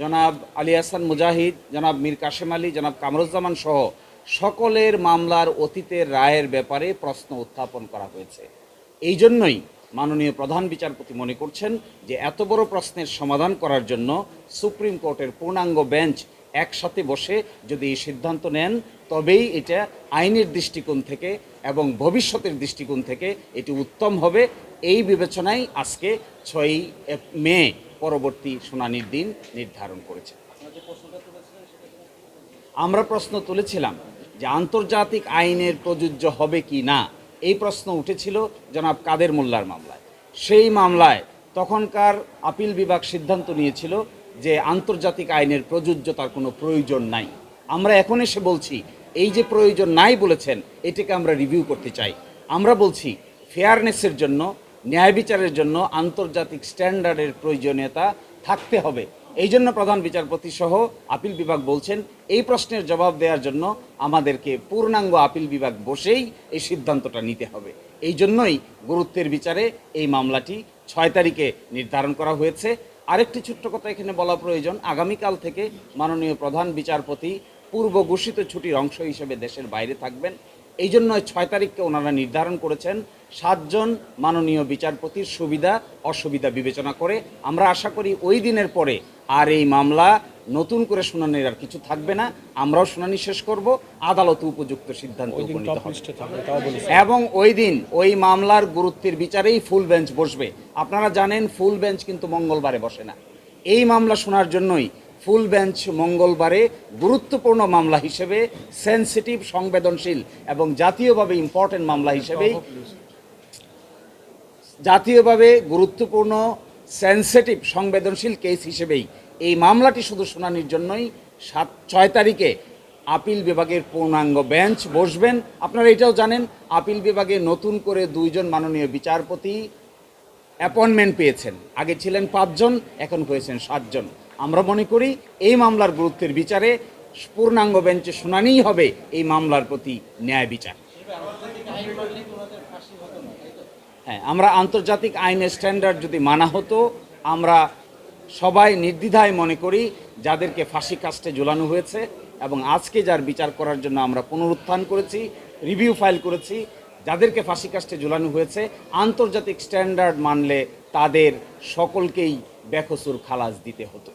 জনাব আলী হাসান মুজাহিদ, জনাব মীর কাশেম আলী, জনাব কামরুজ্জামান সহ সকলের মামলার অতীতের রায়ের ব্যাপারে প্রশ্ন উত্থাপন করা হয়েছে। এই জন্যই মাননীয় প্রধান বিচারপতি মনে করছেন যে এত বড় প্রশ্নের সমাধান করার জন্য সুপ্রিম কোর্টের পূর্ণাঙ্গ বেঞ্চ একসাথে বসে যদি এই সিদ্ধান্ত নেন তবেই এটা আইনের দৃষ্টিকোণ থেকে এবং ভবিষ্যতের দৃষ্টিকোণ থেকে এটি উত্তম হবে। এই বিবেচনায় আজকে ছয়ই মে পরবর্তী শুনানির দিন নির্ধারণ করেছে। আমরা প্রশ্ন তুলেছিলাম যে আন্তর্জাতিক আইনের প্রযোজ্য হবে কি না? এই প্রশ্ন উঠেছিল জনাব কাদের মোল্লার মামলায়। সেই মামলায় তখনকার আপিল বিভাগ সিদ্ধান্ত নিয়েছিল যে আন্তর্জাতিক আইনের প্রযোজ্যতার কোনো প্রয়োজন নাই। আমরা এখন এসে বলছি এই যে প্রয়োজন নাই বলেছেন, এটাকে আমরা রিভিউ করতে চাই। আমরা বলছি ফেয়ারনেসের জন্য, ন্যায় বিচারের জন্য আন্তর্জাতিক স্ট্যান্ডার্ডের প্রয়োজনীয়তা থাকতে হবে। এই জন্য প্রধান বিচারপতি সহ আপিল বিভাগ বলছেন, এই প্রশ্নের জবাব দেওয়ার জন্য আমাদেরকে পূর্ণাঙ্গ আপিল বিভাগ বসেই এই সিদ্ধান্তটা নিতে হবে। এই জন্যই গুরুত্বের বিচারে এই মামলাটি ছয় তারিখে নির্ধারণ করা হয়েছে। আরেকটি ছোট্ট কথা এখানে বলা প্রয়োজন, আগামীকাল থেকে মাননীয় প্রধান বিচারপতি পূর্ব ঘোষিত ছুটির অংশ হিসেবে দেশের বাইরে থাকবেন। এই জন্য ছয় তারিখকে ওনারা নির্ধারণ করেছেন। সাতজন মাননীয় বিচারপতির সুবিধা অসুবিধা বিবেচনা করে। আমরা আশা করি ওই দিনের পরে আর এই মামলা নতুন করে শুনানির আর কিছু থাকবে না। আমরাও শুনানি শেষ করব। আদালত উপযুক্ত সিদ্ধান্ত এবং ওই দিন ওই মামলার গুরুত্বের বিচারেই ফুল বেঞ্চ বসবে। আপনারা জানেন ফুল বেঞ্চ কিন্তু মঙ্গলবারে বসে না। এই মামলা শোনার জন্যই ফুল বেঞ্চ মঙ্গলবারে গুরুত্বপূর্ণ মামলা হিসেবে সেনসিটিভ সংবেদনশীল এবং জাতীয়ভাবে ইম্পর্টেন্ট মামলা হিসেবেই জাতীয়ভাবে গুরুত্বপূর্ণ সেনসিটিভ সংবেদনশীল কেস হিসেবেই এই মামলাটি শুধু শুনানির জন্যই সাত, ছয় তারিখে আপিল বিভাগের পূর্ণাঙ্গ বেঞ্চ বসবেন। আপনারা এটাও জানেন, আপিল বিভাগে নতুন করে দুইজন মাননীয় বিচারপতি অ্যাপয়েন্টমেন্ট পেয়েছেন। আগে ছিলেন পাঁচজন, এখন হয়েছেন সাতজন। আমরা মনে করি এই মামলার গুরুত্বের বিচারে পূর্ণাঙ্গ বেঞ্চে শুনানিই হবে এই মামলার প্রতি ন্যায় বিচার। হ্যাঁ আমরা আন্তর্জাতিক আইনের স্ট্যান্ডার্ড যদি মানা হতো, আমরা সবাই নির্দ্বিধায় মনে করি যাদেরকে ফাঁসি কাস্টে ঝুলানো হয়েছে এবং আজকে যার বিচার করার জন্য আমরা পুনরুত্থান করেছি, রিভিউ ফাইল করেছি যাদেরকে ফাঁসি কাস্টে ঝুলানো হয়েছে আন্তর্জাতিক স্ট্যান্ডার্ড মানলে তাদের সকলকেই বেকসুর খালাস দিতে হতো।